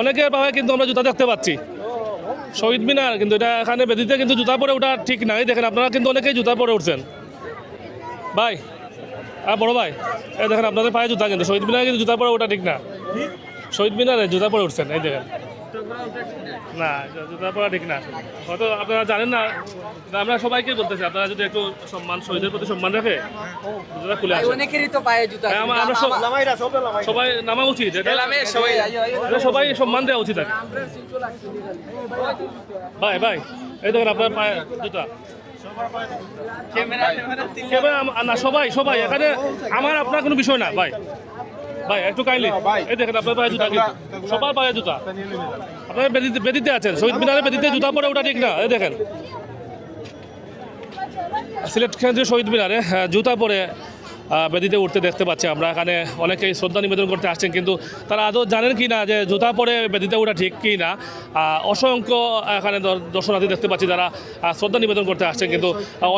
অনেকের পাওয়া কিন্তু আমরা জুতা দেখতে পাচ্ছি। শহীদ মিনার, কিন্তু এটা এখানে বেদিতে কিন্তু জুতা পরে ওটা ঠিক নাই। দেখেন, আপনারা কিন্তু অনেকেই জুতা পরে উঠছেন। ভাই আর বড় ভাই, এই দেখেন, আপনাদের পায়ে জুতা কিন্তু। শহীদ মিনারে কিন্তু জুতা পরে ওটা ঠিক না। শহীদ মিনারে জুতা পরে উঠছেন, এই দেখেন। না জুতা পরা ঠিক না। হয়তো আপনারা জানেন না আমরা সবাইকে বলতেছি আপনারা যদি একটু সম্মান শহীদের প্রতি সম্মান রেখে জুতা খুলে আসেন অনেকেরই তো পায়ে জুতা হ্যাঁ, আমরা- আমরা সব- সবাই নামা উচিত এটা সবাই সবাই সম্মান দেওয়া উচিত থাকে ভাই ভাই এই দেখেন আপনার পায়ে জুতা। ক্যামেরা না সবাই সবাই এখানে আমার আপনার কোনো বিষয় না ভাই। ভাই একটু কাইলি। এই দেখেন আপনার পায়ে জুতা কিন্তু। সবার পায়ে জুতা। আপনার বেদিতে বেদিতে আছেন শহীদ মিনারে বেদিতে জুতা পরে ওটা ঠিক না। এই দেখেন। সিলেট কেন্দ্রীয় শহীদ মিনারে হ্যাঁ, জুতা পরে বেদিতে উঠতে দেখতে পাচ্ছি আমরা। এখানে অনেকেই শ্রদ্ধা নিবেদন করতে আসছেন, কিন্তু তারা আদৌ জানেন কি না যে জুতা পরে বেদিতে ওঠা ঠিক কি না? অসংখ্য এখানে দর- দর্শনার্থী দেখতে পাচ্ছি যারা শ্রদ্ধা নিবেদন করতে আসছেন, কিন্তু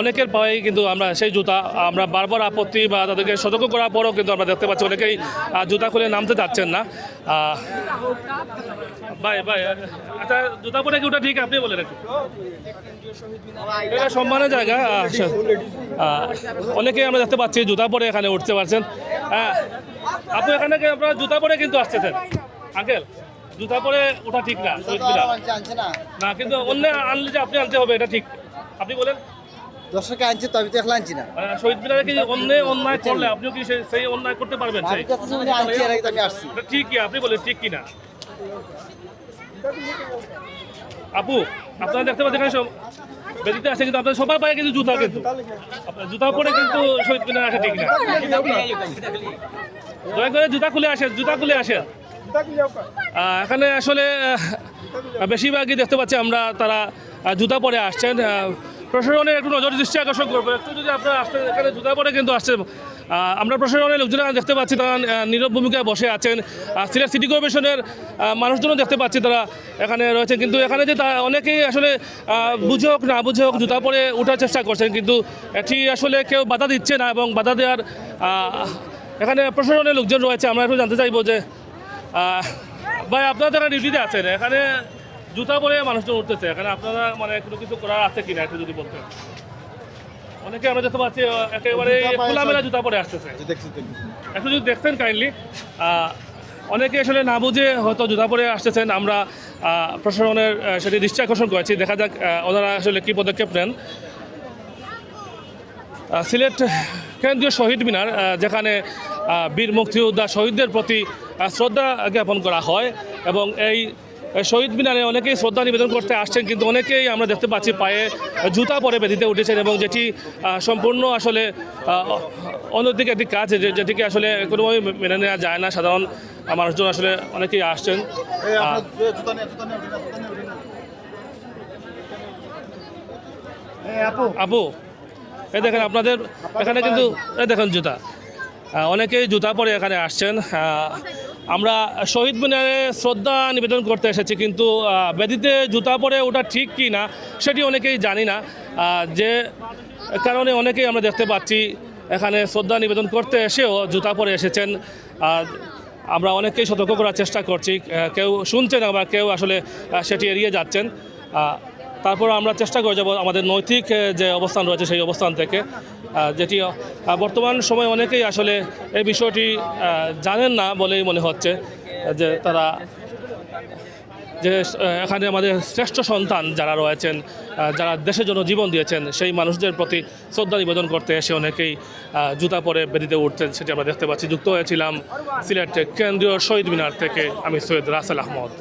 অনেকের পায়েই কিন্তু আমরা সেই জুতা, আমরা বারবার আপত্তি বা তাদেরকে সতর্ক করার পরেও কিন্তু আমরা দেখতে পাচ্ছি অনেকেই জুতা খুলে নামতে চাচ্ছেন না। ভাই ভাই আচ্ছা জুতা পরে কি ওটা ঠিক? আপনি বলেন একটু। এটা সম্মানের জায়গা আচ্ছা। অনেকেই আমরা দেখতে পাচ্ছি জুতা পরে এখানে উঠতে পারছেন। হ্যাঁ আপনি এখানে আপনারা জুতা পরে কিন্তু আসতেছেন। আঙ্কেল জুতা পরে ওঠা ঠিক না না কিন্তু অন্য আনলে যে আপনি আনতে হবে এটা ঠিক। আপনি বলেন। দর্শকে আনছি তো তো এখন আনছি না। শহীদ মিনারে কি অন্য অন্যায় করলে আপনিও কি সেই- অন্যায় করতে পারবেন? আমি আনছি এর আগে আমি আসছি। এটা ঠিক কি? আপনি বলেন ঠিক কি না? আপু আপনারা দেখতে পাচ্ছেন সব বেদিতে আসে কিন্তু আপনার সবার পায়ে কিন্তু জুতা কিন্তু। জুতা পরে কিন্তু শহীদ মিনার আসে, ঠিক না? দয়া করে জুতা খুলে আসেন, জুতা খুলে আসেন। এখানে আসলে বেশিরভাগই দেখতে পাচ্ছি আমরা তারা জুতা পরে আসছেন। প্রশাসনের একটু নজর দৃষ্টি আকর্ষণ করব। একটু যদি আপনারা আসতেন এখানে জুতা পরে কিন্তু আসছে। আমরা প্রশাসনের লোকজন দেখতে পাচ্ছি, তারা নীরব ভূমিকায় বসে আছেন। সিলেট সিটি কর্পোরেশনের মানুষজনও দেখতে পাচ্ছি তারা এখানে রয়েছেন। কিন্তু এখানে যে তা, অনেকেই আসলে বুঝে হোক না বুঝে হোক জুতা পরে ওঠার চেষ্টা করছেন। কিন্তু এটি আসলে কেউ বাধা দিচ্ছে না এবং বাধা দেওয়ার এখানে প্রশাসনের লোকজন রয়েছে। আমরা একটু জানতে চাইব যে ভাই, আপনারা তারা ডিউটিতে আছেন। এখানে জুতা পরে মানুষজন উঠতেছে। এখানে আপনারা মানে কোনো কিছু করার আছে কিনা একটু যদি বলতেন? অনেকে আমরা দেখতে পাচ্ছি একেবারে খোলামেলা জুতা পরে আসতেছে। একটু যদি দেখতেন কাইন্ডলি অনেকে আসলে না বুঝে হয়তো জুতা পরে আসতেছেন। আমরা প্রশাসনের সেটি দৃষ্টি আকর্ষণ করেছি। দেখা যাক ওনারা আসলে কী পদক্ষেপ নেন। সিলেট কেন্দ্রীয় শহীদ মিনার যেখানে বীর মুক্তিযোদ্ধা শহীদদের প্রতি শ্রদ্ধা জ্ঞাপন করা হয় এবং এই শহীদ মিনারে অনেকেই শ্রদ্ধা নিবেদন করতে আসছেন কিন্তু অনেকেই আমরা দেখতে পাচ্ছি পায়ে জুতা পরে বেঁধিতে উঠেছেন এবং যেটি সম্পূর্ণ আসলে অনৈতিক একটি কাজ যেটিকে আসলে কোনোভাবে মেনে নেওয়া যায় না। সাধারণ মানুষজন আসলে অনেকেই আসছেন। আপু। এই দেখেন আপনাদের এখানে কিন্তু এই দেখেন জুতা। অনেকেই জুতা পরে এখানে আসছেন। আমরা শহীদ মিনারে শ্রদ্ধা নিবেদন করতে এসেছি, কিন্তু বেদিতে জুতা পরে ওটা ঠিক কি না, সেটি অনেকেই জানি না। যে কারণে অনেকেই আমরা দেখতে পাচ্ছি, এখানে শ্রদ্ধা নিবেদন করতে এসেও জুতা পরে এসেছেন। আমরা অনেককেই সতর্ক করার চেষ্টা করছি কেউ শুনছেন আবার কেউ আসলে সেটি এড়িয়ে যাচ্ছেন। তারপর আমরা চেষ্টা করে যাব আমাদের নৈতিক যে অবস্থান রয়েছে সেই অবস্থান থেকে। যেটি বর্তমান সময়ে অনেকেই আসলে এই বিষয়টি জানেন না বলেই মনে হচ্ছে, যে তারা, যে এখানে আমাদের শ্রেষ্ঠ সন্তান যারা রয়েছেন যারা দেশের জন্য জীবন দিয়েছেন, সেই মানুষদের প্রতি শ্রদ্ধা নিবেদন করতে এসে অনেকেই জুতা পরে বেদিতে উঠতেন সেটি আমরা দেখতে পাচ্ছি। যুক্ত হয়েছিলাম সিলেট কেন্দ্রীয় শহীদ মিনার থেকে আমি সৈয়দ রাসেল আহমদ।